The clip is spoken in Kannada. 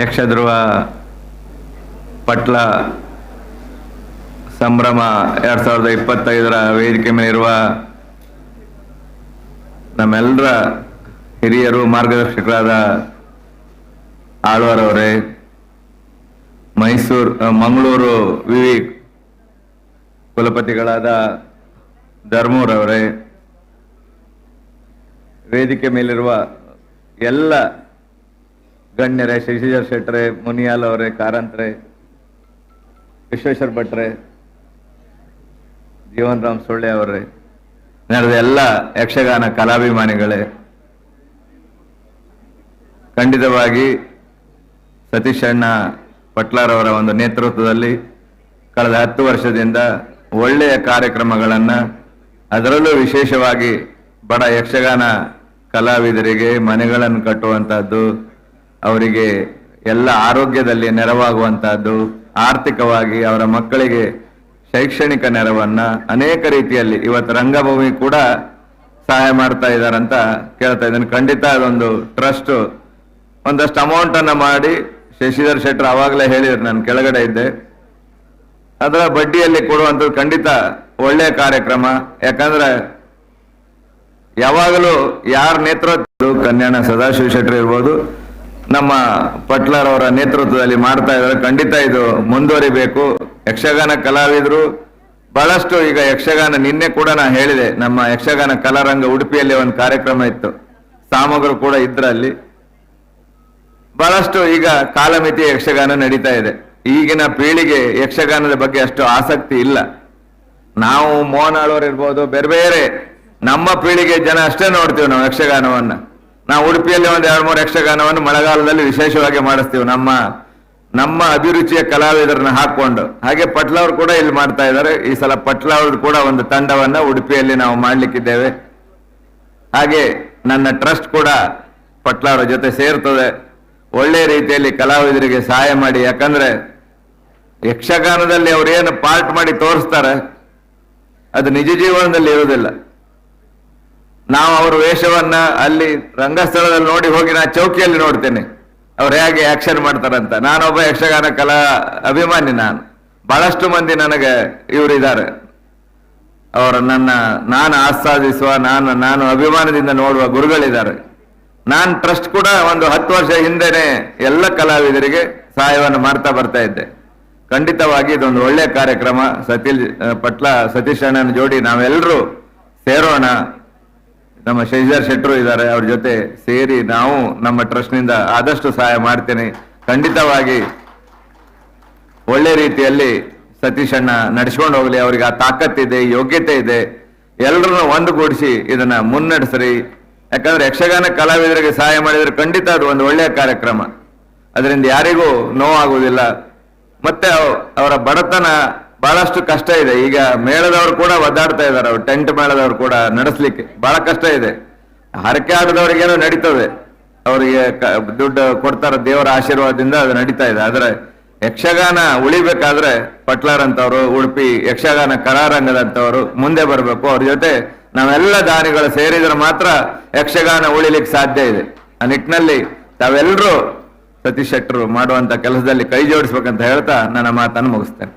ಯಕ್ಷಧ್ರುವ ಪಟ್ಲ ಸಂಭ್ರಮ ಎರಡ್ ಸಾವಿರದ ಇಪ್ಪತ್ತೈದರ ವೇದಿಕೆ ಮೇಲಿರುವ ನಮ್ಮೆಲ್ಲರ ಹಿರಿಯರು ಮಾರ್ಗದರ್ಶಕರಾದ ಆಳ್ವಾರವರೇ ಮೈಸೂರು ಮಂಗಳೂರು ವಿವಿ ಕುಲಪತಿಗಳಾದ ಧರ್ಮೂರವರೇ ವೇದಿಕೆ ಮೇಲಿರುವ ಎಲ್ಲ ಗಣ್ಯರೇ ಶಶಿಧರ್ ಶೆಟ್ರೆ ಮುನಿಯಾಲ್ ಅವರೇ, ಕಾರಂತ್ರೆ, ವಿಶ್ವೇಶ್ವರ ಭಟ್ರೆ, ಜೀವನ್ ರಾಮ್ ಸೊಳ್ಳೆ ಅವರೇ, ನಡೆದ ಎಲ್ಲ ಯಕ್ಷಗಾನ ಕಲಾಭಿಮಾನಿಗಳೇ, ಖಂಡಿತವಾಗಿ ಸತೀಶ್ ಅಣ್ಣ ಪಟ್ಲಾರವರ ಒಂದು ನೇತೃತ್ವದಲ್ಲಿ ಕಳೆದ ಹತ್ತು ವರ್ಷದಿಂದ ಒಳ್ಳೆಯ ಕಾರ್ಯಕ್ರಮಗಳನ್ನ ಅದರಲ್ಲೂ ವಿಶೇಷವಾಗಿ ಬಡ ಯಕ್ಷಗಾನ ಕಲಾವಿದರಿಗೆ ಮನೆಗಳನ್ನು ಕಟ್ಟುವಂತಹದ್ದು ಅವರಿಗೆ ಎಲ್ಲ ಆರೋಗ್ಯದಲ್ಲಿ ನೆರವಾಗುವಂತಹದ್ದು, ಆರ್ಥಿಕವಾಗಿ ಅವರ ಮಕ್ಕಳಿಗೆ ಶೈಕ್ಷಣಿಕ ನೆರವನ್ನ ಅನೇಕ ರೀತಿಯಲ್ಲಿ ಇವತ್ತು ರಂಗಭೂಮಿ ಕೂಡ ಸಹಾಯ ಮಾಡ್ತಾ ಇದ್ದಾರಂತ ಕೇಳ್ತಾ ಇದ್ದೇನೆ. ಖಂಡಿತ ಅದೊಂದು ಟ್ರಸ್ಟ್ ಒಂದಷ್ಟು ಅಮೌಂಟ್ ಅನ್ನ ಮಾಡಿ ಶಶಿಧರ್ ಶೆಟ್ಟರ್ ಅವಾಗಲೇ ಹೇಳಿದ್ರು, ನಾನು ಕೆಳಗಡೆ ಇದ್ದೆ. ಅದರ ಬಡ್ಡಿಯಲ್ಲಿ ಕೊಡುವಂಥದ್ದು ಖಂಡಿತ ಒಳ್ಳೆಯ ಕಾರ್ಯಕ್ರಮ. ಯಾಕಂದ್ರೆ ಯಾವಾಗಲೂ ಯಾರ ನೇತೃತ್ವ ಕನ್ಯಾಣ ಸದಾಶಿವ ಶೆಟ್ಟರ್ ಇರ್ಬೋದು ನಮ್ಮ ಪಟ್ಲರ್ ಅವರ ನೇತೃತ್ವದಲ್ಲಿ ಮಾಡ್ತಾ ಇದ್ದಾರೆ. ಖಂಡಿತ ಇದು ಮುಂದುವರಿಬೇಕು. ಯಕ್ಷಗಾನ ಕಲಾವಿದರು ಬಹಳಷ್ಟು ಈಗ ಯಕ್ಷಗಾನ ನಿನ್ನೆ ಕೂಡ ನಾ ಹೇಳಿದೆ. ನಮ್ಮ ಯಕ್ಷಗಾನ ಕಲಾರಂಗ ಉಡುಪಿಯಲ್ಲಿ ಒಂದು ಕಾರ್ಯಕ್ರಮ ಇತ್ತು. ಸಾಮಗ್ರು ಕೂಡ ಇದ್ರಲ್ಲಿ. ಬಹಳಷ್ಟು ಈಗ ಕಾಲಮಿತಿ ಯಕ್ಷಗಾನ ನಡೀತಾ ಇದೆ. ಈಗಿನ ಪೀಳಿಗೆ ಯಕ್ಷಗಾನದ ಬಗ್ಗೆ ಅಷ್ಟು ಆಸಕ್ತಿ ಇಲ್ಲ. ನಾವು ಮೋಹನ್ ಆಳ್ವರ್ ಇರ್ಬೋದು, ಬೇರೆ ಬೇರೆ ನಮ್ಮ ಪೀಳಿಗೆ ಜನ ಅಷ್ಟೇ ನೋಡ್ತೀವಿ ನಾವು ಯಕ್ಷಗಾನವನ್ನ. ನಾವು ಉಡುಪಿಯಲ್ಲಿ ಒಂದು ಎರಡು ಮೂರು ಯಕ್ಷಗಾನವನ್ನು ಮಳೆಗಾಲದಲ್ಲಿ ವಿಶೇಷವಾಗಿ ಮಾಡಿಸ್ತೀವಿ. ನಮ್ಮ ನಮ್ಮ ಅಭಿರುಚಿಯ ಕಲಾವಿದರನ್ನ ಹಾಕೊಂಡು ಹಾಗೆ ಪಟ್ಲವ್ರು ಕೂಡ ಇಲ್ಲಿ ಮಾಡ್ತಾ ಇದ್ದಾರೆ. ಈ ಸಲ ಪಟ್ಲವ್ರದ್ದು ಕೂಡ ಒಂದು ತಂಡವನ್ನ ಉಡುಪಿಯಲ್ಲಿ ನಾವು ಮಾಡಲಿಕ್ಕಿದ್ದೇವೆ. ಹಾಗೆ ನನ್ನ ಟ್ರಸ್ಟ್ ಕೂಡ ಪಟ್ಲವರ ಜೊತೆ ಸೇರ್ತದೆ. ಒಳ್ಳೆ ರೀತಿಯಲ್ಲಿ ಕಲಾವಿದರಿಗೆ ಸಹಾಯ ಮಾಡಿ. ಯಾಕಂದ್ರೆ ಯಕ್ಷಗಾನದಲ್ಲಿ ಅವ್ರೇನು ಪಾರ್ಟ್ ಮಾಡಿ ತೋರಿಸ್ತಾರೆ, ಅದು ನಿಜ ಜೀವನದಲ್ಲಿ ಇರುವುದಿಲ್ಲ. ನಾವು ಅವರ ವೇಷವನ್ನ ಅಲ್ಲಿ ರಂಗಸ್ಥಳದಲ್ಲಿ ನೋಡಿ ಹೋಗಿ ನಾ ಚೌಕಿಯಲ್ಲಿ ನೋಡ್ತೇನೆ. ಅವ್ರು ಹೇಗೆ ಆಕ್ಷನ್ ಮಾಡ್ತಾರಂತ. ನಾನೊಬ್ಬ ಯಕ್ಷಗಾನ ಕಲಾ ಅಭಿಮಾನಿ ನಾನು. ಬಹಳಷ್ಟು ಮಂದಿ ನನಗೆ ಇವರಿದ್ದಾರೆ. ಅವರ ನನ್ನ, ನಾನು ಆಸ್ವಾದಿಸುವ, ನಾನು ನಾನು ಅಭಿಮಾನದಿಂದ ನೋಡುವ ಗುರುಗಳಿದ್ದಾರೆ. ನಾನು ಟ್ರಸ್ಟ್ ಕೂಡ ಒಂದು ಹತ್ತು ವರ್ಷ ಹಿಂದೆನೆ ಎಲ್ಲ ಕಲಾವಿದರಿಗೆ ಸಹಾಯವನ್ನು ಮಾಡ್ತಾ ಬರ್ತಾ ಇದ್ದೆ. ಖಂಡಿತವಾಗಿ ಇದೊಂದು ಒಳ್ಳೆಯ ಕಾರ್ಯಕ್ರಮ. ಸತೀಲ್, ಪಟ್ಲ, ಸತೀಶ್ ಅಣ್ಣನ ಜೋಡಿ ನಾವೆಲ್ಲರೂ ಸೇರೋಣ. ನಮ್ಮ ಶೈಜಾರ್ ಶೆಟ್ರು ಇದ್ದಾರೆ, ಅವ್ರ ಜೊತೆ ಸೇರಿ ನಾವು ನಮ್ಮ ಟ್ರಸ್ಟ್ನಿಂದ ಆದಷ್ಟು ಸಹಾಯ ಮಾಡ್ತೇನೆ. ಖಂಡಿತವಾಗಿ ಒಳ್ಳೆ ರೀತಿಯಲ್ಲಿ ಸತೀಶ್ ಅಣ್ಣ ನಡೆಸ್ಕೊಂಡು ಹೋಗ್ಲಿ, ಅವ್ರಿಗೆ ಆ ತಾಕತ್ತಿದೆ ಯೋಗ್ಯತೆ ಇದೆ. ಎಲ್ಲರನ್ನು ಒಂದುಗೂಡಿಸಿ ಇದನ್ನ ಮುನ್ನಡೆಸ್ರಿ. ಯಾಕಂದ್ರೆ ಯಕ್ಷಗಾನ ಕಲಾವಿದರಿಗೆ ಸಹಾಯ ಮಾಡಿದ್ರೆ ಖಂಡಿತ ಅದು ಒಂದು ಒಳ್ಳೆಯ ಕಾರ್ಯಕ್ರಮ. ಅದರಿಂದ ಯಾರಿಗೂ ನೋವಾಗುವುದಿಲ್ಲ. ಮತ್ತೆ ಅವರ ಬಡತನ ಬಹಳಷ್ಟು ಕಷ್ಟ ಇದೆ. ಈಗ ಮೇಳದವರು ಕೂಡ ಒದ್ದಾಡ್ತಾ ಇದ್ದಾರೆ. ಅವ್ರು ಟೆಂಟ್ ಮೇಳದವರು ಕೂಡ ನಡೆಸ್ಲಿಕ್ಕೆ ಬಹಳ ಕಷ್ಟ ಇದೆ. ಹರಕೆ ಆಡದವರಿಗೇನೋ ನಡೀತದೆ. ಅವರಿಗೆ ದುಡ್ಡು ಕೊಡ್ತಾರ ದೇವರ ಆಶೀರ್ವಾದದಿಂದ ಅದು ನಡೀತಾ ಇದೆ. ಆದ್ರೆ ಯಕ್ಷಗಾನ ಉಳಿಬೇಕಾದ್ರೆ ಪಟ್ಲಾರ್ ಅಂತವ್ರು, ಉಡುಪಿ ಯಕ್ಷಗಾನ ಕರಾರಂಗದಂತವರು ಮುಂದೆ ಬರಬೇಕು. ಅವ್ರ ಜೊತೆ ನಾವೆಲ್ಲ ದಾನಿಗಳು ಸೇರಿದ್ರೆ ಮಾತ್ರ ಯಕ್ಷಗಾನ ಉಳಿಲಿಕ್ಕೆ ಸಾಧ್ಯ ಇದೆ. ಆ ನಿಟ್ಟಿನಲ್ಲಿ ತಾವೆಲ್ಲರೂ ಸತೀಶ್ ಶೆಟ್ಟರು ಮಾಡುವಂತ ಕೆಲಸದಲ್ಲಿ ಕೈ ಜೋಡಿಸ್ಬೇಕಂತ ಹೇಳ್ತಾ ನನ್ನ ಮಾತನ್ನು ಮುಗಿಸ್ತೇನೆ.